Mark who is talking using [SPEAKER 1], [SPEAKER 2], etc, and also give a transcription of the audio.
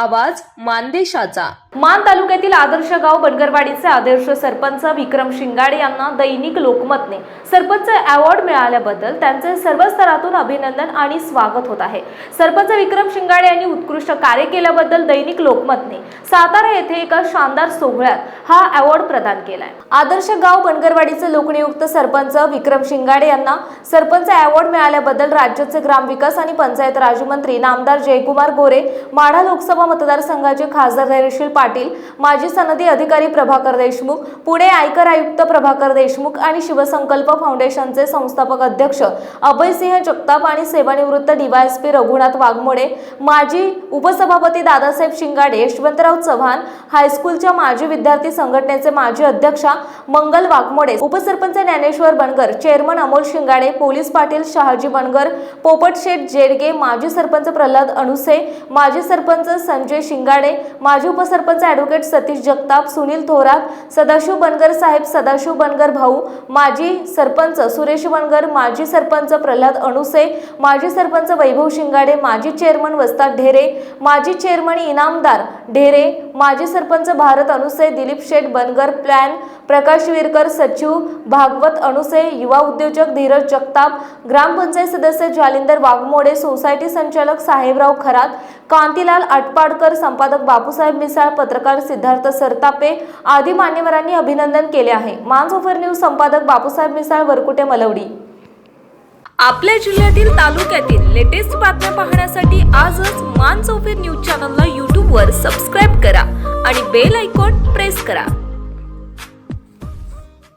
[SPEAKER 1] आवाज मानदेशाचा.
[SPEAKER 2] मान तालुक्यातील आदर्श गाव बनगरवाडीचे आदर्श सरपंच विक्रम शिंगाडे यांना दैनिक लोकमतने सरपंच अवॉर्ड मिळाल्याबद्दल त्यांचे सर्व स्तरातून अभिनंदन आणि स्वागत होत आहे. सरपंच विक्रम शिंगाडे यांनी उत्कृष्ट कार्य केल्याबद्दल दैनिक लोकमतने सातारा येथे एका शानदार सोहळ्यात हा अवॉर्ड प्रदान केलाय. आदर्श गाव बनगरवाडीचे लोकनियुक्त सरपंच विक्रम शिंगाडे यांना सरपंच अवॉर्ड मिळाल्याबद्दल राज्याचे ग्रामविकास आणि पंचायत राजमंत्री नामदार जयकुमार गोरे माढा लोकसभा मतदारसंघाचे खासदार धैर्यशील पाटील माजी सनदी अधिकारी प्रभाकर देशमुख पुणे आयकर आयुक्त प्रभाकर देशमुख आणि शिवसंकल्प फाउंडेशनचे संस्थापक अध्यक्ष अभयसिंह जगताप आणि सेवानिवृत्त डीवायएसपी रघुनाथ वाघमोडे माजी उपसभापती दादासाहेब शिंगाडे यशवंतराव चव्हाण हायस्कूलच्या माजी विद्यार्थी संघटनेचे माजी अध्यक्षा मंगल वाघमोडे उपसरपंच ज्ञानेश्वर बनगर चेअरमन अमोल शिंगाडे पोलीस पाटील शहाजी बनगर पोपट शेठ जेडगे माजी सरपंच प्रल्हाद अणुसे माजी सरपंच संजय शिंगाडे माजी उपसरपंच ॲडव्होकेट सतीश जगताप सुनील थोरात सदाशिव बनगर साहेब सदाशिव बनगर भाऊ माजी सरपंच सुरेश बनगर माजी सरपंच प्रल्हाद अणुसे माजी सरपंच वैभव शिंगाडे माजी चेअरमन वस्ताद ढेरे माजी चेअरमन इनामदार ढेरे माजी सरपंच भारत अणुसे दिलीप शेठ बनगर प्लॅन प्रकाश विरकर सचिव भागवत अणुसे युवा उद्योजक धीरज जगताप ग्रामपंचायत सदस्य जालिंदर वाघमोडे सोसायटी संचालक साहेबराव खरात कांतीलाल आटपाडकर संपादक बापूसाहेब मिसाळ पत्रकार सिद्धार्थ सरतापे आदी मान्यवरांनी अभिनंदन केले आहे. मानसोफर न्यूज संपादक बापूसाहेब मिसाळ वरकुटे मलवडी.
[SPEAKER 1] आपल्या जिल्ह्यातील तालुक्यातील लेटेस्ट बातम्या पाहण्यासाठी आजच मान्स चौफेर न्यूज चॅनलला यूट्यूबवर सबस्क्राईब करा आणि बेल आयकॉन प्रेस करा.